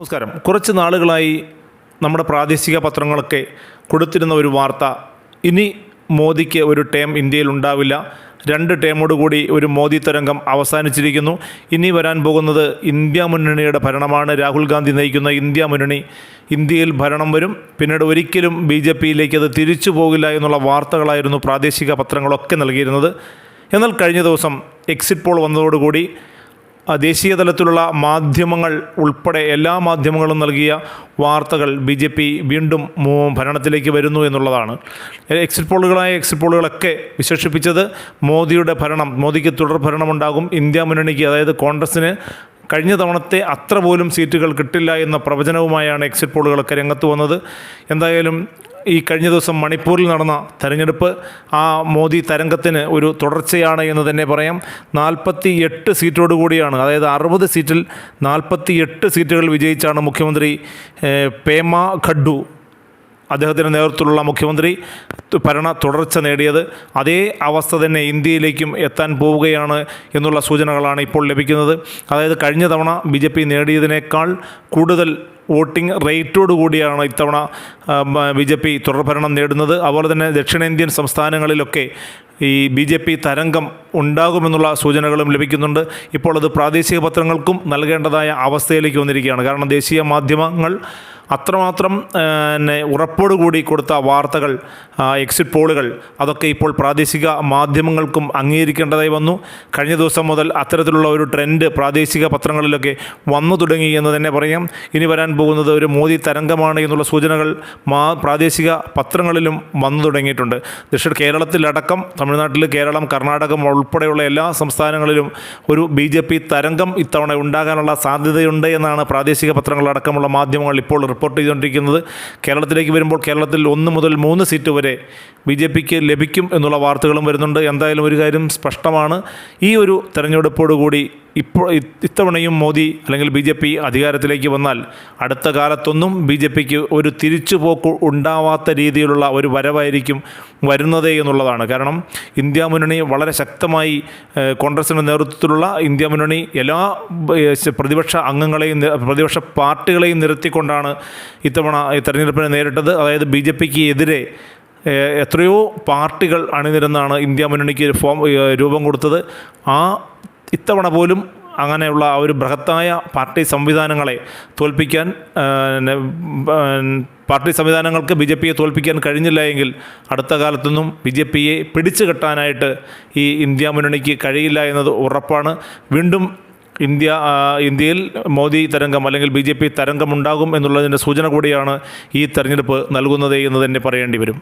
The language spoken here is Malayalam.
നമസ്കാരം. കുറച്ച് നാളുകളായി നമ്മുടെ പ്രാദേശിക പത്രങ്ങളൊക്കെ കൊടുത്തിരുന്ന ഒരു വാർത്ത. ഇനി മോദിക്ക് ഒരു ടേം ഇന്ത്യയിൽ ഉണ്ടാവില്ല. രണ്ട് ടേമോടുകൂടി ഒരു മോദി തരംഗം അവസാനിച്ചിരിക്കുന്നു. ഇനി വരാൻ പോകുന്നത് ഇന്ത്യ മുന്നണിയുടെ ഭരണമാണ്. രാഹുൽ ഗാന്ധി നയിക്കുന്ന ഇന്ത്യ മുന്നണി. ഇന്ത്യയിൽ ഭരണം വരും. പിന്നീട് ഒരിക്കലും ബി ജെ പിയിലേക്ക് അത് തിരിച്ചു പോകില്ല എന്നുള്ള വാർത്തകളായിരുന്നു പ്രാദേശിക പത്രങ്ങളൊക്കെ നൽകിയിരുന്നത്. എന്നാൽ കഴിഞ്ഞ ദിവസം എക്സിറ്റ് പോൾ വന്നതോടുകൂടി ദേശീയ തലത്തിലുള്ള മാധ്യമങ്ങൾ ഉൾപ്പെടെ എല്ലാ മാധ്യമങ്ങളും നൽകിയ വാർത്തകൾ ബി ജെ പി വീണ്ടും ഭരണത്തിലേക്ക് വരുന്നു എന്നുള്ളതാണ്. എക്സിറ്റ് പോളുകളായ എക്സിറ്റ് പോളുകളൊക്കെ വിശേഷിപ്പിച്ചത് മോദിയുടെ ഭരണം മോദിക്ക് തുടർ ഭരണമുണ്ടാകും. ഇന്ത്യ മുന്നണിക്ക് അതായത് കോൺഗ്രസ്സിന് കഴിഞ്ഞ തവണത്തെ അത്ര പോലും സീറ്റുകൾ കിട്ടില്ല എന്ന പ്രവചനവുമായാണ് എക്സിറ്റ് പോളുകളൊക്കെ രംഗത്ത് വന്നത്. എന്തായാലും ഈ കഴിഞ്ഞ ദിവസം മണിപ്പൂരിൽ നടന്ന തെരഞ്ഞെടുപ്പ് ആ മോദി തരംഗത്തിന് ഒരു തുടർച്ചയാണ് എന്ന് തന്നെ പറയാം. നാൽപ്പത്തി എട്ട് സീറ്റോടു കൂടിയാണ് അതായത് അറുപത് സീറ്റിൽ നാൽപ്പത്തി എട്ട് സീറ്റുകൾ വിജയിച്ചാണ് മുഖ്യമന്ത്രി പേമ ഖഡ്ഡു അദ്ദേഹത്തിന്റെ നേതൃത്വത്തിലുള്ള മുഖ്യമന്ത്രി ഭരണ തുടർച്ച നേടിയത്. അതേ അവസ്ഥ തന്നെ ഇന്ത്യയിലേക്കും എത്താൻ പോവുകയാണ് എന്നുള്ള സൂചനകളാണ് ഇപ്പോൾ ലഭിക്കുന്നത്. അതായത് കഴിഞ്ഞ തവണ ബി ജെ പി നേടിയതിനേക്കാൾ കൂടുതൽ വോട്ടിംഗ് റേറ്റോട് കൂടിയാണ് ഇത്തവണ ബി ജെ പി തുടർഭരണം നേടുന്നത്. അതുപോലെ തന്നെ ദക്ഷിണേന്ത്യൻ സംസ്ഥാനങ്ങളിലൊക്കെ ഈ ബി ജെ പി തരംഗം ഉണ്ടാകുമെന്നുള്ള സൂചനകളും ലഭിക്കുന്നുണ്ട്. ഇപ്പോൾ അത് പ്രാദേശിക പത്രങ്ങൾക്കും നൽകേണ്ടതായ അവസ്ഥയിലേക്ക് വന്നിരിക്കുകയാണ്. കാരണം ദേശീയ മാധ്യമങ്ങൾ അത്രമാത്രം പിന്നെ ഉറപ്പോടുകൂടി കൊടുത്ത വാർത്തകൾ എക്സിറ്റ് പോളുകൾ അതൊക്കെ ഇപ്പോൾ പ്രാദേശിക മാധ്യമങ്ങൾക്കും അംഗീകരിക്കേണ്ടതായി വന്നു. കഴിഞ്ഞ ദിവസം മുതൽ അത്തരത്തിലുള്ള ഒരു ട്രെൻഡ് പ്രാദേശിക പത്രങ്ങളിലൊക്കെ വന്നു തുടങ്ങി എന്ന് തന്നെ പറയാം. ഇനി വരാൻ പോകുന്നത് ഒരു മോദി തരംഗമാണ് എന്നുള്ള സൂചനകൾ മാ പ്രാദേശിക പത്രങ്ങളിലും വന്നു തുടങ്ങിയിട്ടുണ്ട്. ദക്ഷിണ കേരളത്തിലടക്കം തമിഴ്നാട്ടിൽ കേരളം കർണാടകം ഉൾപ്പെടെയുള്ള എല്ലാ സംസ്ഥാനങ്ങളിലും ഒരു ബി ജെ പി തരംഗം ഇത്തവണ ഉണ്ടാകാനുള്ള സാധ്യതയുണ്ട് എന്നാണ് പ്രാദേശിക പത്രങ്ങളടക്കമുള്ള മാധ്യമങ്ങൾ ഇപ്പോൾ റിപ്പോർട്ട് ചെയ്തുകൊണ്ടിരിക്കുന്നത്. കേരളത്തിലേക്ക് വരുമ്പോൾ കേരളത്തിൽ ഒന്ന് മുതൽ മൂന്ന് സീറ്റ് വരെ ബി ജെ പിക്ക് ലഭിക്കും എന്നുള്ള വാർത്തകളും വരുന്നുണ്ട്. എന്തായാലും ഒരു കാര്യം സ്പഷ്ടമാണ്. ഈ ഒരു തെരഞ്ഞെടുപ്പോടുകൂടി ഇപ്പോൾ ഇത്തവണയും മോദി അല്ലെങ്കിൽ ബി ജെ പി അധികാരത്തിലേക്ക് വന്നാൽ അടുത്ത കാലത്തൊന്നും ബി ജെ പിക്ക് ഒരു തിരിച്ചുപോക്ക് ഉണ്ടാവാത്ത രീതിയിലുള്ള ഒരു വരവായിരിക്കും വരുന്നത് എന്നുള്ളതാണ്. കാരണം ഇന്ത്യ മുന്നണി വളരെ ശക്തമായി കോൺഗ്രസിന്റെ നേതൃത്വത്തിലുള്ള ഇന്ത്യ മുന്നണി എല്ലാ പ്രതിപക്ഷ അംഗങ്ങളെയും പ്രതിപക്ഷ പാർട്ടികളെയും നിരത്തിക്കൊണ്ടാണ് ഇത്തവണ തെരഞ്ഞെടുപ്പിനെ നേരിട്ടത്. അതായത് ബി ജെ പിക്ക് എതിരെ എത്രയോ പാർട്ടികൾ അണിനിരന്നാണ് ഇന്ത്യ മുന്നണിക്ക് ഫോം രൂപം കൊടുത്തത്. ആ ഇത്തവണ പോലും അങ്ങനെയുള്ള ആ ഒരു ബൃഹത്തായ പാർട്ടി സംവിധാനങ്ങളെ തോൽപ്പിക്കാൻ പാർട്ടി സംവിധാനങ്ങൾക്ക് ബി ജെ പിയെ തോൽപ്പിക്കാൻ കഴിഞ്ഞില്ല എങ്കിൽ അടുത്ത കാലത്തൊന്നും ബി ജെ പിയെ പിടിച്ചു കെട്ടാനായിട്ട് ഈ ഇന്ത്യ മുന്നണിക്ക് കഴിയില്ല എന്നത് ഉറപ്പാണ്. വീണ്ടും ഇന്ത്യ ഇന്ത്യയിൽ മോദി തരംഗം അല്ലെങ്കിൽ ബി ജെ പി തരംഗം ഉണ്ടാകും എന്നുള്ളതിന്റെ സൂചന കൂടിയാണ് ഈ തെരഞ്ഞെടുപ്പ് നൽകുന്നത് എന്ന് തന്നെ പറയേണ്ടി വരും.